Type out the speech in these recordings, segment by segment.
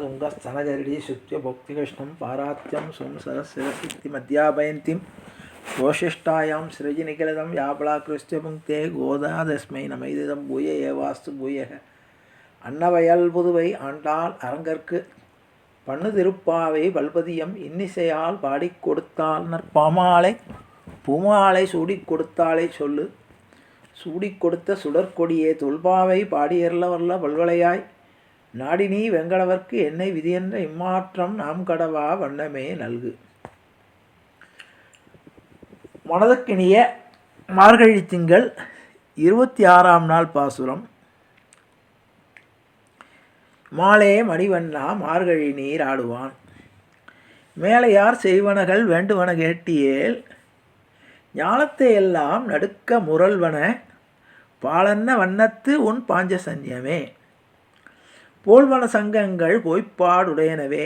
பாதுங்க ஸ்தனகரடி சுத்திய பக்திகிருஷ்ணம் பாராத்தியம் சும் சரசிரசித்தி மத்தியாபயந்திம் கோஷிஷ்டாயாம் சிரஜி நிகலதம் யாபலாகிருஷ்ய புங்கே கோதாதஸ்மை நமைதிதம் பூய ஏவாஸ்து பூயக அன்னவயல் புதுவை ஆண்டாள் அரங்கற்கு பண்ணு திருப்பாவை பல்பதியம் இன்னிசையால் பாடிக் கொடுத்தால் நற்பாமாலை. பூமாலை சூடிக் கொடுத்தாலே சொல்லு. சூடிக் கொடுத்த சுடற்கொடியே தொல்பாவை பாடியர்ல வல்ல பல்வளையாய் நாடினி வெங்கடவர்க்கு என்னை விதியென்ற இம்மாற்றம் நாம் கடவா வண்ணமே நல்கு. மனதுக்கினிய மார்கழி திங்கள் இருபத்தி ஆறாம் நாள் பாசுரம். மாலே மணிவண்ணா மார்கழி நீர் ஆடுவான். மேலையார் செய்வனகள் வேண்டுவன கேட்டியேல் ஞானத்தை எல்லாம் நடுக்க முரல்வன பாலன்ன வண்ணத்து உன் பாஞ்சசன்யமே போல்வன சங்கங்கள் பொய்ப்பாடுடையனவே.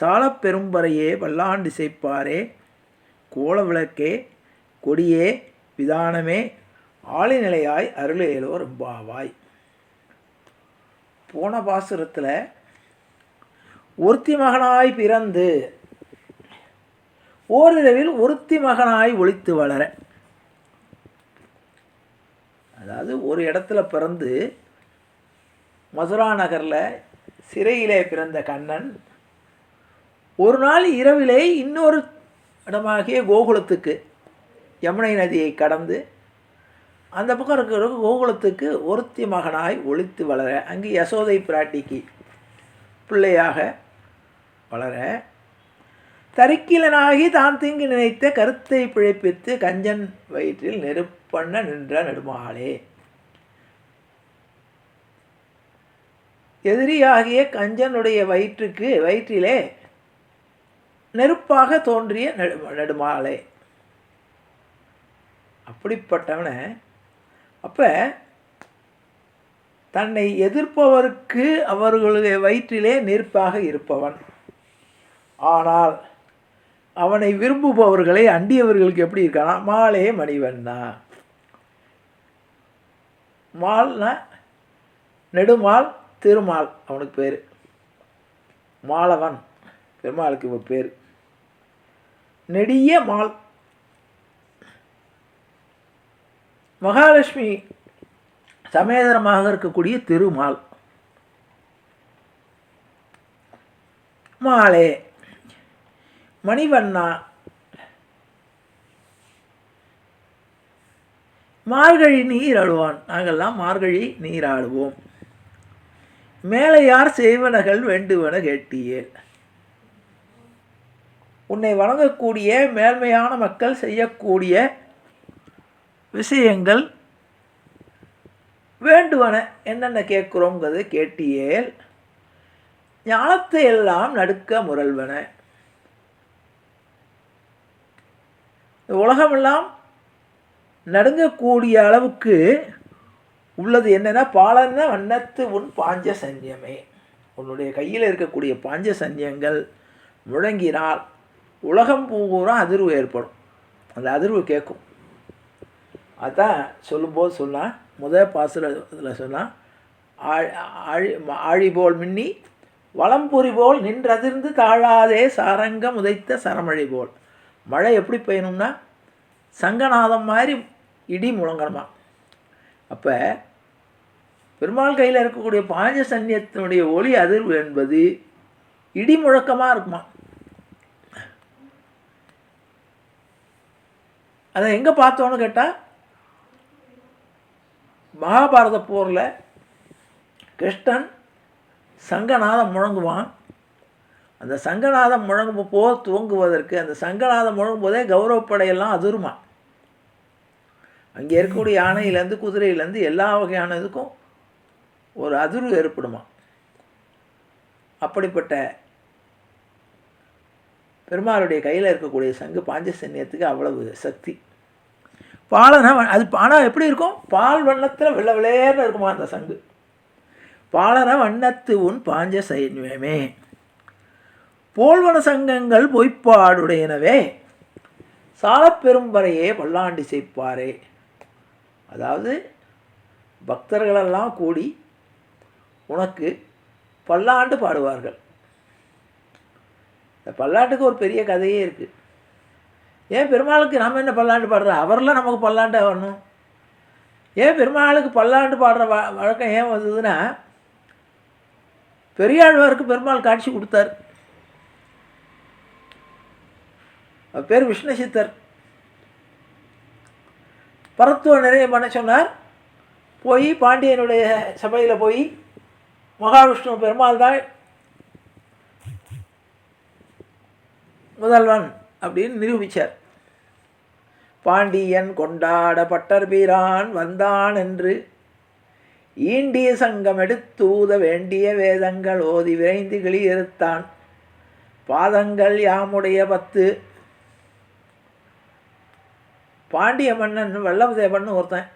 சாலப் பெரும்பறையே பல்லாண்டிசைப்பாரே கோல விளக்கே கொடியே விதானமே ஆளிநிலையாய் அருளேலோ பாவாய் போன பாசுரத்தில் ஒருத்தி மகனாய் பிறந்து ஓரிரவில் ஒருத்தி மகனாய் ஒழித்து வளர. அதாவது ஒரு இடத்துல பிறந்து மதுரா நகரில் சிறையிலே பிறந்த கண்ணன். ஒரு நாள் இரவிலே இன்னொரு இடமாகிய கோகுலத்துக்கு யமுனை நதியை கடந்து அந்த பக்கம் இருக்கிற கோகுலத்துக்கு ஒருத்தி மகனாய் ஒளித்து வளர அங்கு யசோதை பிராட்டிக்கு பிள்ளையாக வளர தரிக்கிலனாகி தான் தீங்கு நினைத்த கருத்தை பிழைப்பித்து கஞ்சன் வயிற்றில் நெருப்பண்ண நின்ற நெடுமாளே எதிரியாகிய கஞ்சனுடைய வயிற்றுக்கு வயிற்றிலே நெருப்பாக தோன்றிய நெடு நெடுமாலை. அப்படிப்பட்டவனை அப்போ தன்னை எதிர்ப்பவருக்கு அவர்களுடைய வயிற்றிலே நெருப்பாக இருப்பவன். ஆனால் அவனை விரும்புபவர்களை அண்டியவர்களுக்கு எப்படி இருக்கானா? மாலே மணிவண்ணா. மால்னா நெடுமால் திருமால் அவனுக்கு பேர். மாலவன் பெருமாளுக்கு இப்போ பேர். நெடிய மால். மகாலட்சுமி சமேதரமாக இருக்கக்கூடிய திருமால். மாலே. மணிவண்ணா. மார்கழி நீர் ஆடுவான் நாங்கள்லாம் மார்கழி நீர் ஆடுவோம். மேலே யார் செய்வனகள் வேண்டுவன கேட்டீர் உன்னை வணங்கக்கூடிய மேன்மையான மக்கள் செய்யக்கூடிய விஷயங்கள் வேண்டுவன என்னென்ன கேட்குறோங்கிறது கேட்டியேல். ஞானத்தை எல்லாம் நடுக்க முரல்வன. உலகமெல்லாம் நடுங்கக்கூடிய அளவுக்கு உள்ளது என்னென்னா பாலன வண்ணத்து உன் பாஞ்ச சஞ்சயமே உன்னுடைய கையில் இருக்கக்கூடிய பாஞ்ச சஞ்சயங்கள் முழங்கினால் உலகம் பூரா அதிர்வு ஏற்படும். அந்த அதிர்வு கேட்கும். அதான் சொல்லும்போது சொன்னால் முதல் பாசுரத்தில் சொன்னால் ஆழி ஆழி ஆழி போல் மின்னி வளம்புரி போல் நின்றதிர்ந்து தாழாதே சாரங்கம் உதைத்த சரமழை போல். மழை எப்படி பெய்யணும்னா சங்கநாதம் மாதிரி இடி முழங்கணுமா? அப்போ பெருமாள் கையில் இருக்கக்கூடிய பாஞ்ச சன்னியத்தினுடைய ஒளி அதிர்வு என்பது இடி முழக்கமாக இருக்குமா? அதை எங்கே பார்த்தோன்னு கேட்டால் மகாபாரத போரில் கிருஷ்ணன் சங்கநாதம் முழங்குவான். அந்த சங்கநாதம் முழங்கும் போர் துவங்குவதற்கு அந்த சங்கநாதம் முழங்கும் போதே கௌரவப்படையெல்லாம் அதிருமா? அங்கே இருக்கக்கூடிய யானையிலேருந்து குதிரையிலேருந்து எல்லா வகையான இதுக்கும் ஒரு அதிர்வு ஏற்படுமா? அப்படிப்பட்ட பெருமாளுடைய கையில் இருக்கக்கூடிய சங்கு பாஞ்சசன்யத்துக்கு அவ்வளவு சக்தி. பாலனா அது ஆனால் எப்படி இருக்கும்? பால் வண்ணத்தில் வெள்ளை விளையர்னு இருக்குமா அந்த சங்கு? பாலன வண்ணத்து உன் பாஞ்ச சைன்யமே போல்வன சங்கங்கள் பொய்ப்பாடுடையனவே. சாலப்பெரும்பறையே பல்லாண்டி செய்ப்பாரே. அதாவது பக்தர்களெல்லாம் கூடி உனக்கு பல்லாண்டு பாடுவார்கள். இந்த பல்லாண்டுக்கு ஒரு பெரிய கதையே இருக்குது ஏன் பெருமாளுக்கு நம்ம என்ன பல்லாண்டு பாடுறோம்? அவரெல்லாம் நமக்கு பல்லாண்டு வரணும். ஏன் பெருமாளுக்கு பல்லாண்டு பாடுற வ வழக்கம் ஏன் வந்ததுன்னா பெரியாழ்வாருக்கு பெருமாள் காட்சி கொடுத்தார். அவர் பேர் விஷ்ணசித்தர் பரத்துவ நிறைய பண்ண சொன்னார். போய் பாண்டியனுடைய சபையில் போய் மகாவிஷ்ணு பெருமாள் தான் முதல்வன் அப்படின்னு நிரூபித்தார் பாண்டியன் கொண்டாட பட்டர் பீரான் வந்தான் என்று ஈண்டிய சங்கம் எடுத்தூத வேண்டிய வேதங்கள் ஓதி விரைந்து கிளியிருத்தான் பாதங்கள் யாமுடைய பத்து பாண்டிய மன்னன் வல்லவதேவன் ஒருத்தன்.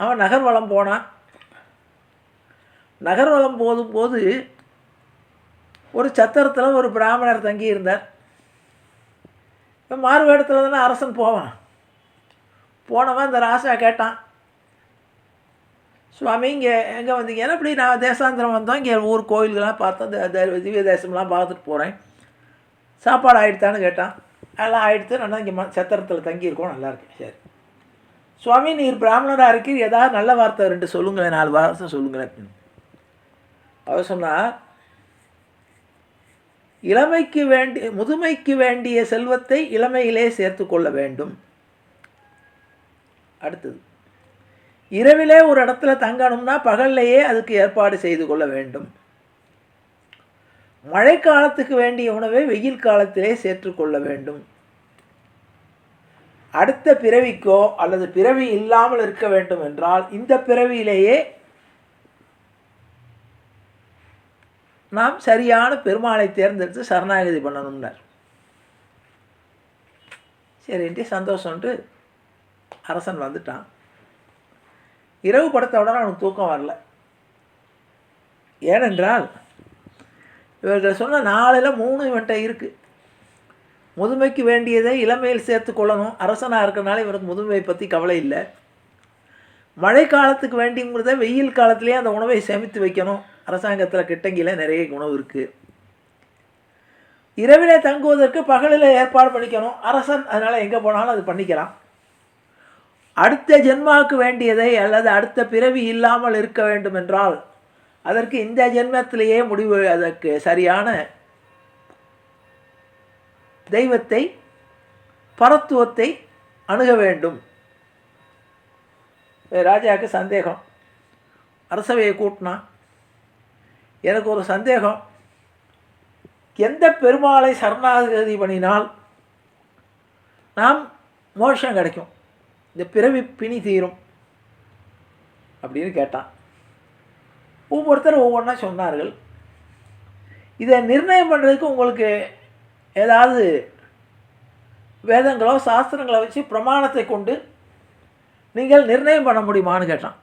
அவன் நகர்வலம் போனான். நகர்வலம் போதும் போது ஒரு சத்திரத்தில் ஒரு பிராமணர் தங்கியிருந்தார் இப்போ மாறுவேடத்தில் தானே அரசன் போவான். போனவன் இந்த ராசா கேட்டான் சுவாமி இங்கே எங்கே வந்தீங்க? இப்படி நான் தேசாந்திரம் வந்தோம் இங்கே ஊர் கோயில்கள்லாம் பார்த்தோம் த- திவ்ய தேசம்லாம் பார்த்துட்டு போகிறேன் சாப்பாடு ஆகிடுத்தான்னு கேட்டான். எல்லாம் ஆயிடுத்து நல்லா இங்கே ம சத்திரத்தில் தங்கியிருக்கோம் நல்லா சரி. சுவாமி நீர் பிராமணராக இருக்கீர் ஏதாவது நல்ல வார்த்தை ரெண்டு சொல்லுங்களேன் நாலு வார்த்தை சொல்லுங்களேன் அப்படின்னு. அவர் சொன்னால் இளமைக்கு வேண்டி முதுமைக்கு வேண்டிய செல்வத்தை இளமையிலே சேர்த்து கொள்ள வேண்டும். அடுத்தது இரவிலே ஒரு இடத்துல தங்கணும்னா பகல்லையே அதுக்கு ஏற்பாடு செய்து கொள்ள வேண்டும். மழைக்காலத்துக்கு வேண்டிய உணவை வெயில் காலத்திலே சேர்த்துக்கொள்ள வேண்டும். அடுத்த பிறவிக்கோ அல்லது பிறவி இல்லாமல் இருக்க வேண்டும் என்றால் இந்த பிறவியிலேயே நாம் சரியான பெருமாளை தேர்ந்தெடுத்து சரணாகதி பண்ணணும்னார். சரின்ட்டு சந்தோஷம்ன்ட்டு அரசன் வந்துட்டான். இரவு படுத்த உடனே அவனுக்கு தூக்கம் வரல. ஏனென்றால் இவர்கிட்ட சொன்ன நாளில் மூணு இவன்ட்ட இருக்குது முதுமைக்கு வேண்டியதை இளமையில் சேர்த்து கொள்ளணும். அரசனாக இருக்கிறனால இவனுக்கு முதுமையை பற்றி கவலை இல்லை. மழை காலத்துக்கு வேண்டிங்கிறத வெயில் காலத்துலேயே அந்த உணவை சேமித்து வைக்கணும். அரசாங்கத்தில் கிட்டங்கியில் நிறைய உணவு இருக்குது இரவிலே தங்குவதற்கு பகலில் ஏற்பாடு பண்ணிக்கணும். அரசன் அதனால் எங்கே போனாலும் அது பண்ணிக்கலாம். அடுத்த ஜென்மாவுக்கு வேண்டியதை அல்லது அடுத்த பிறவி இல்லாமல் இருக்க வேண்டும் என்றால் அதற்கு இந்த ஜென்மத்திலேயே முடிவு அதற்கு சரியான தெய்வத்தை பரத்துவத்தை அணுக வேண்டும். ராஜாவுக்கு சந்தேகம். அரசவையை கூட்டினான் எனக்கு ஒரு சந்தேகம். எந்த பெருமாளை சரணாகதி பண்ணினால் நாம் மோஷம் கிடைக்கும். இந்த பிறவி பிணி தீரும். அப்படின்னு கேட்டான். ஒவ்வொருத்தர் ஒவ்வொன்றா சொன்னார்கள். இதை நிர்ணயம் பண்ணுறதுக்கு உங்களுக்கு ஏதாவது வேதங்களோ சாஸ்திரங்களை வச்சு பிரமாணத்தை கொண்டு நீங்கள் நிர்ணயம் பண்ண முடியுமான்னு கேட்டான்.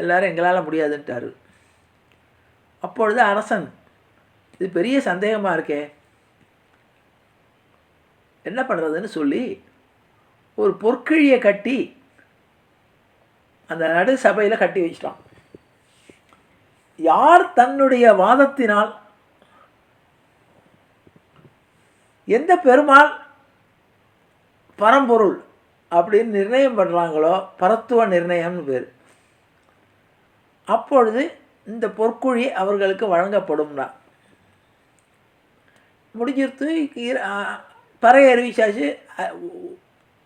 எல்லாரும் எங்களால் முடியாதுன்ட்டாரு. அப்பொழுது அரசன் இது பெரிய சந்தேகமாக இருக்கே. என்ன பண்ணுறதுன்னு சொல்லி ஒரு பொற்கிழியை கட்டி அந்த நடு சபையில் கட்டி வச்சிட்டான். யார் தன்னுடைய வாதத்தினால் எந்த பெருமாள் பரம்பொருள் அப்படின்னு நிர்ணயம் பண்ணுறாங்களோ பரத்துவ நிர்ணயம்னு பேர். அப்பொழுது இந்த பொற்குழி அவர்களுக்கு வழங்கப்படும்னா. முடிஞ்சிருத்து ஈர- பறை அறிவிச்சாச்சு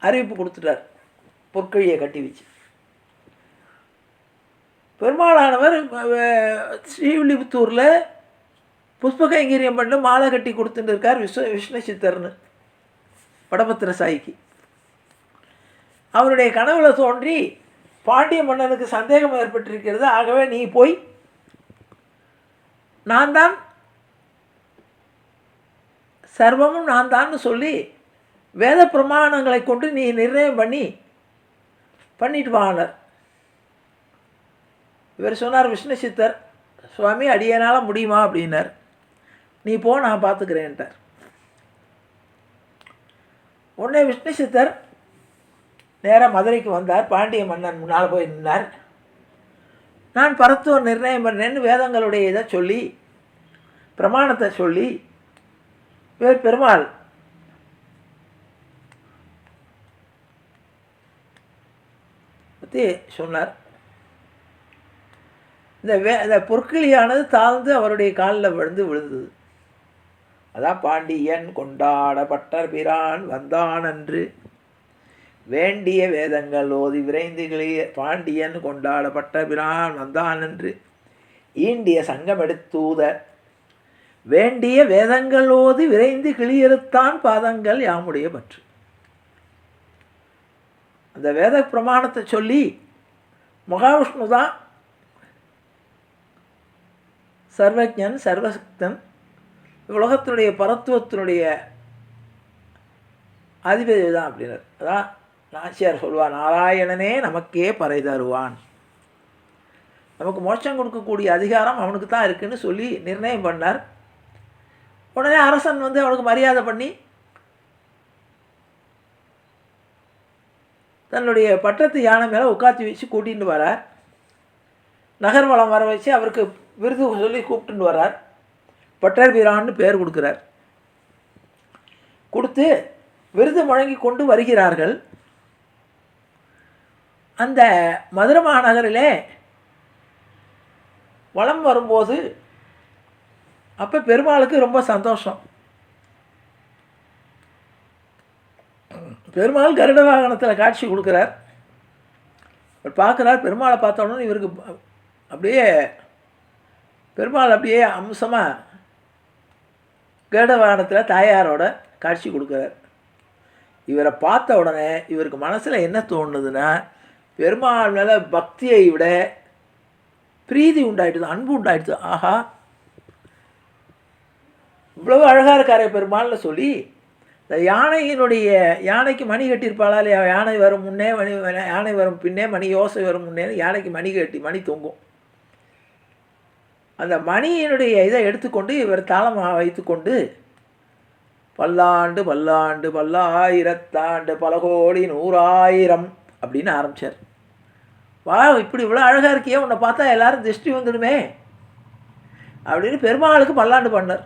அறிவிப்பு கொடுத்துட்டார். பொற்கொழியை கட்டி வச்சு. பெருமாளானவர் ஸ்ரீவில்லிபுத்தூரில் புஷ்ப கைங்கரியம் பண்ணி மாலை கட்டி கொடுத்துட்டு இருக்கார் விஸ்வ விஷ்ணு சித்தர்னு வடபத்திர சாய்க்கு. அவருடைய கனவுல தோன்றி பாண்டிய மன்னனுக்கு சந்தேகம் ஏற்பட்டிருக்கிறது. ஆகவே நீ போய் நான் தான் சர்வமும் நான் தான் சொல்லி வேத பிரமாணங்களை கொண்டு நீ நிர்ணயம் பண்ணி பண்ணிட்டு வாங்கினார் இவர் சொன்னார் விஷ்ணு சித்தர் சுவாமி அடியனால் முடியுமா? அப்படின்னார். நீ போ நான் பார்த்துக்கிறேன்ட்டார் உடனே விஷ்ணு சித்தர் நேராக மதுரைக்கு வந்தார். பாண்டிய மன்னன் முன்னால் போய் நின்றார் நான் பரத்துவம் நிர்ணயம் பண்ணேன்னு வேதங்களுடைய இதை சொல்லி பிரமாணத்தை சொல்லி இவர் பெருமாள் பற்றி சொன்னார். இந்த வே இந்த பொற்கிளியானது தாழ்ந்து அவருடைய காலில் விழுந்து விழுந்தது. அதான் பாண்டியன் கொண்டாடப்பட்டர் பிரான் வந்தான் என்று வேண்டிய வேதங்கள் ஓதி விரைந்து கிளிய பாண்டியன் கொண்டாடப்பட்ட பிரான் வந்தான் என்று ஈண்டிய சங்கம் எடுத்தூத வேண்டிய வேதங்கள் ஓதி விரைந்து கிளியறுத்தான் பாதங்கள் யாமுடைய பற்று. அந்த வேத பிரமாணத்தை சொல்லி மகாவிஷ்ணு தான் சர்வஜன் சர்வசக்தன். உலகத்தினுடைய பரத்துவத்தினுடைய அதிபதி தான் அப்படின்னார் அதான் நாச்சியார் சொல்வார் நாராயணனே நமக்கே பறை தருவான். நமக்கு மோட்சம் கொடுக்கக்கூடிய அதிகாரம் அவனுக்கு தான் இருக்குன்னு சொல்லி நிர்ணயம் பண்ணார். உடனே அரசன் வந்து அவனுக்கு மரியாதை பண்ணி தன்னுடைய பட்டத்து யானை மேலே உட்காத்தி வச்சு கூட்டிகிட்டு வரார். நகர்வளம் வர வச்சு அவருக்கு விருது சொல்லி கூப்பிட்டுன்னு வர்றார். பட்டர் வீரான்னு பேர் கொடுக்குறார். கொடுத்து விருது முழங்கி கொண்டு வருகிறார்கள். அந்த மதுரை மாநகரிலே வலம் வரும்போது அப்போ பெருமாளுக்கு ரொம்ப சந்தோஷம். பெருமாள் கருட வாகனத்தில் காட்சி கொடுக்குறார். அவர் பார்க்குறார் பெருமாளை பார்த்தோன்னு இவருக்கு அப்படியே பெருமாள் அப்படியே அம்சமாக கேடவானத்தில் தாயாரோட காட்சி கொடுக்குறார். இவரை பார்த்த உடனே இவருக்கு மனசில் என்ன தோணுதுன்னா பெருமாள் மேலே பக்தியை விட பிரீதி உண்டாயிடுது அன்பு உண்டாயிடுது. ஆஹா. இவ்வளவு அழகாக இருக்காரே பெருமாள்னு சொல்லி இந்த யானையினுடைய யானைக்கு மணி கட்டியிருப்பாளா இல்லையா? யானை வரும் முன்னே மணி யானை வரும் பின்னே மணி யோசை வரும் முன்னே யானைக்கு மணி கட்டி மணி தொங்கும். அந்த மணியினுடைய இதை எடுத்துக்கொண்டு இவர் தாளமாக வைத்துக்கொண்டு பல்லாண்டு பல்லாண்டு பல்லாயிரத்தாண்டு பல கோடி நூறாயிரம் அப்படின்னு ஆரம்பித்தார் வா இப்படி இவ்வளோ அழகாக இருக்கியே உன்னை பார்த்தா எல்லாரும் திருஷ்டி வந்துடுமே அப்படின்னு பெருமாளுக்கு பல்லாண்டு பண்ணார்.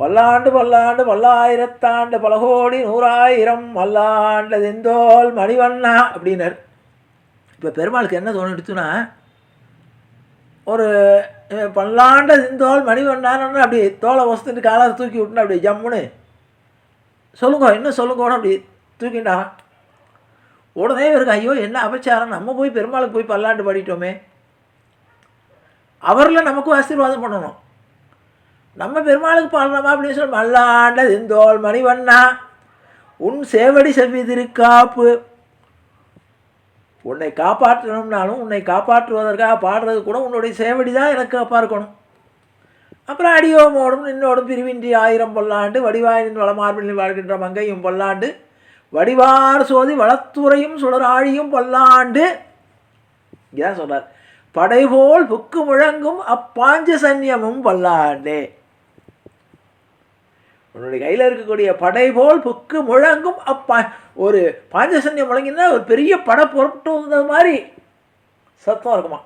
பல்லாண்டு பல்லாண்டு பல்லாயிரத்தாண்டு பல கோடி நூறாயிரம் மல்லாண்டு தெந்தோல் மணிவண்ணா அப்படின்னார். இப்போ பெருமாளுக்கு என்ன தோணிடுச்சுன்னா ஒரு பல்லாண்ட சிந்தோல் மணிவண்ணான்னு அப்படி தோலை வசத்துட்டு காலால் தூக்கி விட்டுனா அப்படி ஜம்முன்னு. சொல்லுங்க இன்னும் சொல்லுங்கோட அப்படி தூக்கிட்டான் உடனே இவருக்கு ஐயோ என்ன அபச்சாரம்? நம்ம போய் பெருமாளுக்கு போய் பல்லாண்டு பாடிட்டோமே. அவரில் நமக்கும் ஆசீர்வாதம் பண்ணணும். நம்ம பெருமாளுக்கு பாடலாமா அப்படின்னு சொல்லி மல்லாண்ட திந்தோல் மணிவண்ணா உன் சேவடி செவ்விதிருக்காப்பு உன்னை காப்பாற்றணும்னாலும் உன்னை காப்பாற்றுவதற்காக பாடுறது கூட உன்னுடைய சேவடி தான் எனக்கு பார்க்கணும் இருக்கணும் அப்புறம் அடியோமோடும் நின்னோடும் பிரிவின்றி ஆயிரம் பொல்லாண்டு வடிவாயின் வளமார்பில் வாழ்கின்ற மங்கையும் பொல்லாண்டு வடிவார் சோதி வளத்துறையும் சுடராழியும் பொல்லாண்டு. இதான் சொல்கிறார் படைபோல் புக்கு முழங்கும் அப்பாஞ்ச சன்னியமும் பல்லாண்டே. உன்னுடைய கையில் இருக்கக்கூடிய படை போல் புக்கு முழங்கும் அப்பா. ஒரு பாஞ்சசன்யம் முழங்கினா ஒரு பெரிய படை புறப்பட்டு மாதிரி சத்தம் இருக்குமா?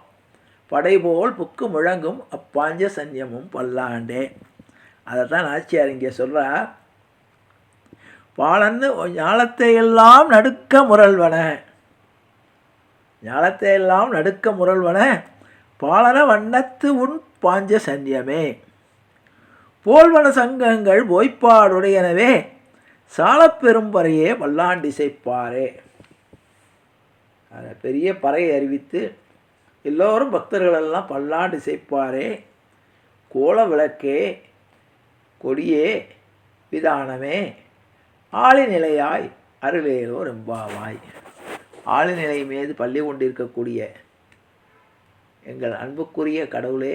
படை போல் புக்கு முழங்கும் அப்பாஞ்ச சன்யமும் பல்லாண்டே. அதைத்தான் ஆச்சியார் இங்கே சொல்கிறா பாலன்னு ஞாலத்தை எல்லாம் நடுக்க முரல்வன. ஞாலத்தை எல்லாம் நடுக்க முரல்வன. பாலன வண்ணத்து உன் பாஞ்ச சன்யமே போல்வன சங்கங்கள் ஓய்ப்பாடுடையனவே சாலப்பெரும்பறையே வல்லாண்டிசைப்பாரே. அதை பெரிய பறையை அறிவித்து எல்லோரும் பக்தர்களெல்லாம் பல்லாண்டு இசைப்பாரே கோல விளக்கே கொடியே விதானமே ஆளிநிலையாய் அருளேலோ ரெம்பாவாய் ஆளிநிலை மீது பள்ளி கொண்டிருக்கக்கூடிய எங்கள் அன்புக்குரிய கடவுளே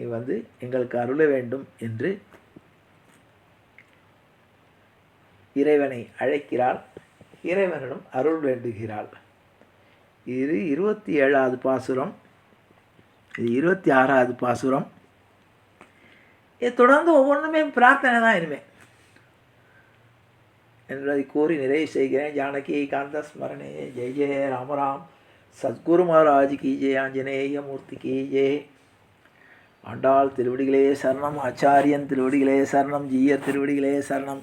நீ வந்து எங்களுக்கு அருள வேண்டும் என்று இறைவனை அழைக்கிறாள். இறைவனிடம் அருள் வேண்டுகிறாள். இது இருபத்தி ஏழாவது பாசுரம். இது இருபத்தி ஆறாவது பாசுரம். இது தொடர்ந்து ஒவ்வொன்றுமே பிரார்த்தனை தான் இனிமே. என்பதை கூறி நிறைவு செய்கிறேன். ஜானகி காந்த ஸ்மரணே. ஜெய ஜெய ராமராம். சத்குரு மகாராஜ் கி ஜெய ஆஞ்சநேய மூர்த்தி கி ஜே. ஆண்டாள் திருவடிகளே சரணம் ஆச்சாரியன் திருவடிகளே சரணம் ஜீயர் திருவடிகளே சரணம்.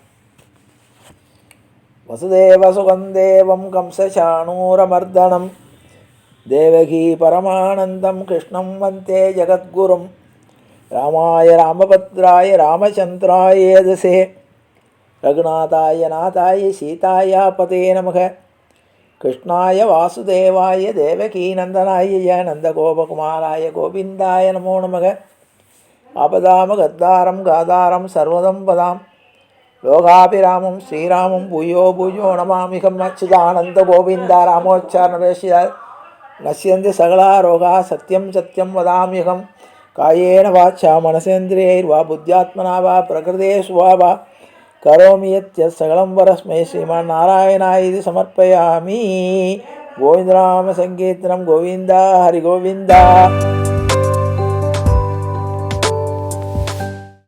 வசுதேவசுகந்தேவம் கம்சசாணூரமர்தனம். தேவகி பரமானந்தம் கிருஷ்ணம் வந்தே ஜகத்குரும். ராமாய ராமபத்ராய ராமச்சந்திராயேதசே ரகுநாதாய நாதாய சீதாயா பதே நமக. கிருஷ்ணாய வாசுதேவாய தேவகீநந்தனாய ஜ நந்தகோபகுமாராய கோவிந்தாய நமோ நமக ஆபதாம கத்தாரம் காதாரம் சர்வதம் பதாம் லோகாபிராமம் ஸ்ரீராமம் பூயோ பூயோ நமாமிகம் அச்சுதானந்த கோவிந்தா ராமோச்சாரணவேஷியால் நசியந்தி சகலா ரோகா சத்தியம் சத்யம் வதாமியகம் காயேன வாச்சா மனசேந்திரியைர்வா புத்தியாத்மனா வா பிரகிருதே சுவா வா కరోమియత్య సకలం వరస్మై శ్రీమన్నారాయణాయ ఇది సమర్పయామి. గోవిందరామ సంకీర్తనం గోవింద హరిగోవింద